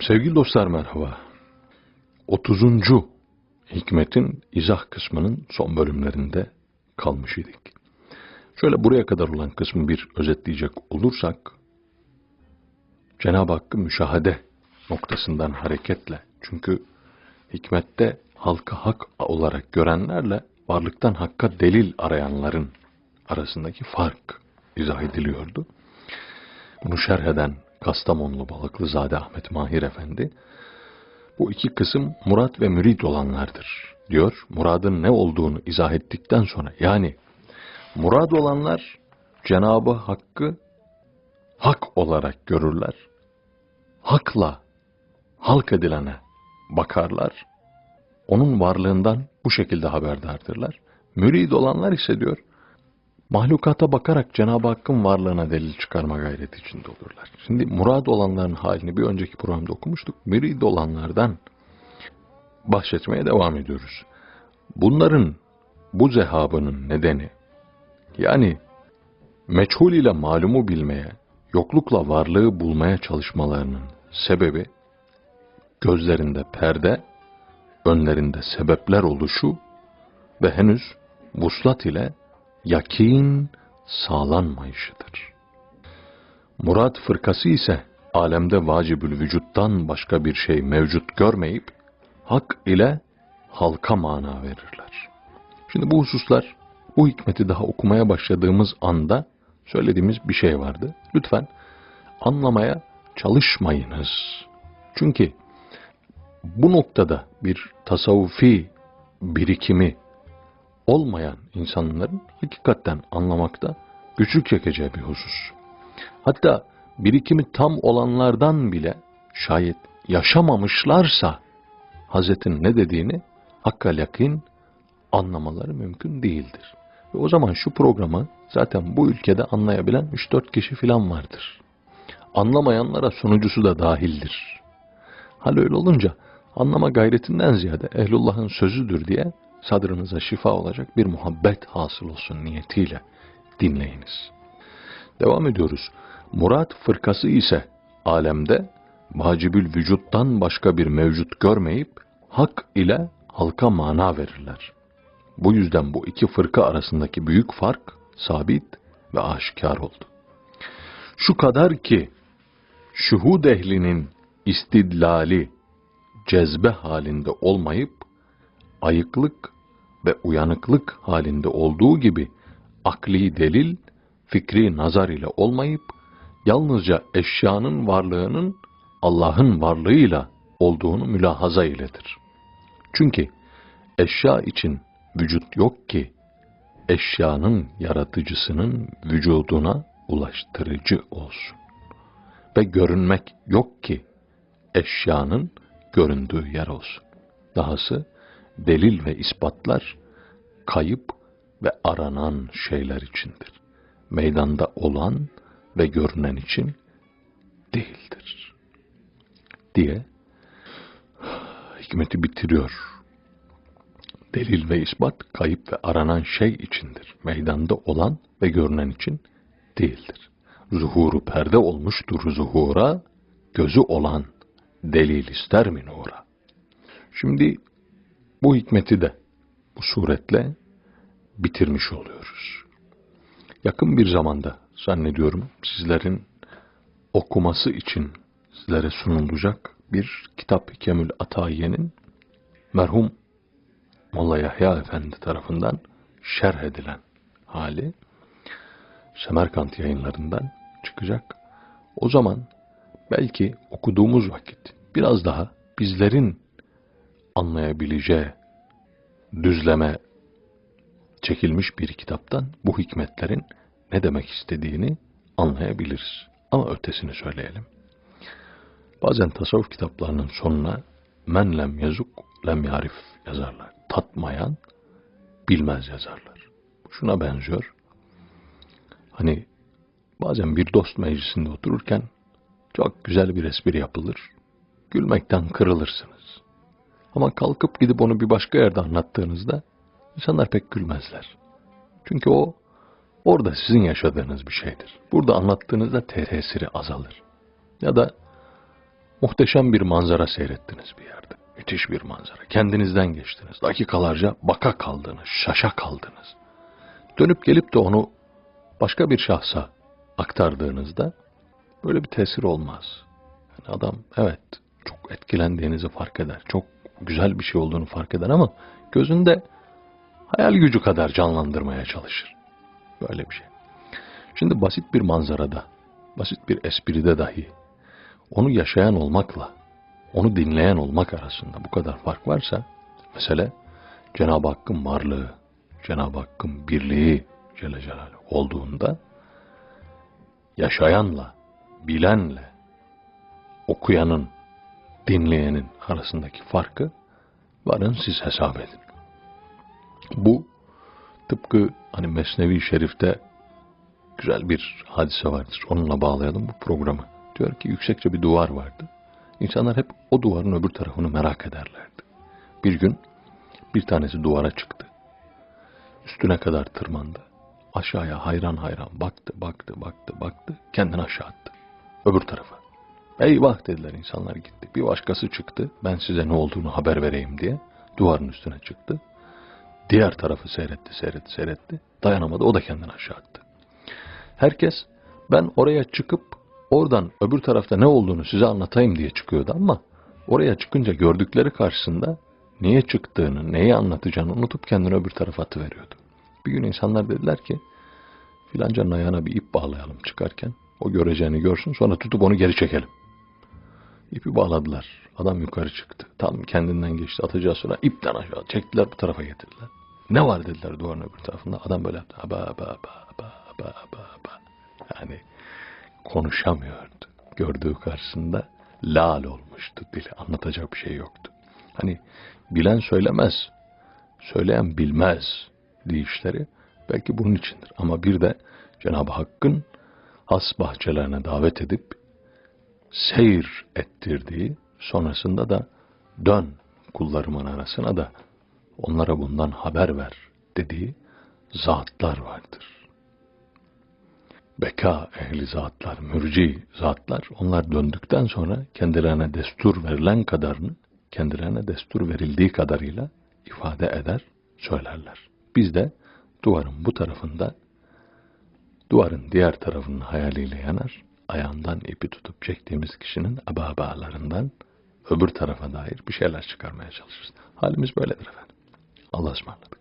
Sevgili dostlar merhaba. 30. hikmetin izah kısmının son bölümlerinde kalmış idik. Şöyle buraya kadar olan kısmı bir özetleyecek olursak, Cenab-ı Hakk'ı müşahede noktasından hareketle, çünkü hikmette halka hak olarak görenlerle varlıktan hakka delil arayanların arasındaki fark izah ediliyordu. Bunu şerh eden Kastamonlu Balıklızade Ahmet Mahir Efendi, bu iki kısım murat ve mürid olanlardır diyor. Muradın ne olduğunu izah ettikten sonra yani murad olanlar Cenabı Hakk'ı hak olarak görürler. Hakla halk edilene bakarlar. Onun varlığından bu şekilde haberdardırlar. Mürid olanlar ise diyor, mahlukata bakarak Cenab-ı Hakk'ın varlığına delil çıkarma gayreti içinde olurlar. Şimdi murad olanların halini bir önceki programda okumuştuk. Mürid olanlardan bahsetmeye devam ediyoruz. Bunların bu zehabının nedeni yani meçhul ile malumu bilmeye, yoklukla varlığı bulmaya çalışmalarının sebebi gözlerinde perde, önlerinde sebepler oluşu ve henüz vuslat ile yakin sağlanmayışıdır. Murat fırkası ise alemde vacibül vücuttan başka bir şey mevcut görmeyip hak ile halka mana verirler. Şimdi bu hususlar bu hikmeti daha okumaya başladığımız anda söylediğimiz bir şey vardı. Lütfen anlamaya çalışmayınız. Çünkü bu noktada bir tasavvufi birikimi olmayan insanların hakikaten anlamakta güçlük çekeceği bir husus. Hatta birikimi tam olanlardan bile şayet yaşamamışlarsa Hazretin ne dediğini hakka yakin anlamaları mümkün değildir. Ve o zaman şu programı zaten bu ülkede anlayabilen 3-4 kişi filan vardır. Anlamayanlara sonucusu da dahildir. Hal öyle olunca anlama gayretinden ziyade ehlullahın sözüdür diye sadrınıza şifa olacak bir muhabbet hasıl olsun niyetiyle dinleyiniz. Devam ediyoruz. Murat fırkası ise alemde vacibül vücuttan başka bir mevcut görmeyip hak ile halka mana verirler. Bu yüzden bu iki fırka arasındaki büyük fark sabit ve aşikar oldu. Şu kadar ki şuhud ehlinin istidlali cezbe halinde olmayıp ayıklık ve uyanıklık halinde olduğu gibi akli delil, fikri nazar ile olmayıp yalnızca eşyanın varlığının Allah'ın varlığıyla olduğunu mülahaza iledir. Çünkü eşya için vücut yok ki eşyanın yaratıcısının vücuduna ulaştırıcı olsun. Ve görünmek yok ki eşyanın göründüğü yer olsun. Dahası delil ve ispatlar kayıp ve aranan şeyler içindir. Meydanda olan ve görünen için değildir. Diye hikmeti bitiriyor. Delil ve ispat kayıp ve aranan şey içindir. Meydanda olan ve görünen için değildir. Zuhuru perde olmuştur zuhura, gözü olan delil ister mi nura? Şimdi bu hikmeti de bu suretle bitirmiş oluyoruz. Yakın bir zamanda zannediyorum sizlerin okuması için sizlere sunulacak bir kitap Hikemül Atayiye'nin merhum Molla Yahya Efendi tarafından şerh edilen hali Semerkant yayınlarından çıkacak. O zaman belki okuduğumuz vakit biraz daha bizlerin anlayabileceği düzleme çekilmiş bir kitaptan bu hikmetlerin ne demek istediğini anlayabiliriz. Ama ötesini söyleyelim. Bazen tasavvuf kitaplarının sonuna men lem yazuk lem yarif yazarlar. Tatmayan bilmez yazarlar. Şuna benziyor. Hani bazen bir dost meclisinde otururken çok güzel bir espri yapılır. Gülmekten kırılırsınız. Ama kalkıp gidip onu bir başka yerde anlattığınızda insanlar pek gülmezler. Çünkü o orada sizin yaşadığınız bir şeydir. Burada anlattığınızda tesiri azalır. Ya da muhteşem bir manzara seyrettiniz bir yerde. Müthiş bir manzara. Kendinizden geçtiniz. Dakikalarca baka kaldınız, şaşa kaldınız. Dönüp gelip de onu başka bir şahsa aktardığınızda böyle bir tesir olmaz. Yani adam evet çok etkilendiğinizi fark eder. Çok güzel bir şey olduğunu fark eder ama gözünde hayal gücü kadar canlandırmaya çalışır. Böyle bir şey. Şimdi basit bir manzarada, basit bir espride dahi onu yaşayan olmakla onu dinleyen olmak arasında bu kadar fark varsa mesele Cenab-ı Hakk'ın varlığı, Cenab-ı Hakk'ın birliği Celle Celaluhu olduğunda yaşayanla, bilenle, okuyanın, dinleyenin arasındaki farkı varın siz hesap edin. Bu tıpkı hani Mesnevi Şerif'te güzel bir hadise vardır. Onunla bağlayalım bu programı. Diyor ki yüksekçe bir duvar vardı. İnsanlar hep o duvarın öbür tarafını merak ederlerdi. Bir gün bir tanesi duvara çıktı. Üstüne kadar tırmandı. Aşağıya hayran hayran baktı, baktı, baktı, baktı. Kendini aşağı attı. Öbür tarafa. Eyvah dediler insanlar gitti. Bir başkası çıktı. Ben size ne olduğunu haber vereyim diye. Duvarın üstüne çıktı. Diğer tarafı seyretti, seyretti, seyretti. Dayanamadı. O da kendini aşağı attı. Herkes ben oraya çıkıp oradan öbür tarafta ne olduğunu size anlatayım diye çıkıyordu ama oraya çıkınca gördükleri karşısında niye çıktığını, neyi anlatacağını unutup kendini öbür tarafa atıveriyordu. Bir gün insanlar dediler ki filancanın ayağına bir ip bağlayalım çıkarken. O göreceğini görsün sonra tutup onu geri çekelim. İpi bağladılar. Adam yukarı çıktı. Tam kendinden geçti. Atacağı sonra ipten aşağı çektiler bu tarafa getirdiler. Ne var dediler duvarın öbür tarafında. Adam böyle yaptı. Aba aba aba aba aba aba aba. Yani konuşamıyordu. Gördüğü karşısında lal olmuştu dili. Anlatacak bir şey yoktu. Hani bilen söylemez. Söyleyen bilmez deyişleri belki bunun içindir. Ama bir de Cenab-ı Hakk'ın has bahçelerine davet edip seyir ettirdiği sonrasında da dön kullarımın arasına da onlara bundan haber ver dediği zatlar vardır. Beka ehli zatlar, mürci zatlar onlar döndükten sonra kendilerine destur verilen kadarını kendilerine destur verildiği kadarıyla ifade eder, söylerler. Biz de duvarın bu tarafında duvarın diğer tarafının hayaliyle yanar, ayağından ipi tutup çektiğimiz kişinin ababalarından öbür tarafa dair bir şeyler çıkarmaya çalışırız. Halimiz böyledir efendim. Allah'a ısmarladık.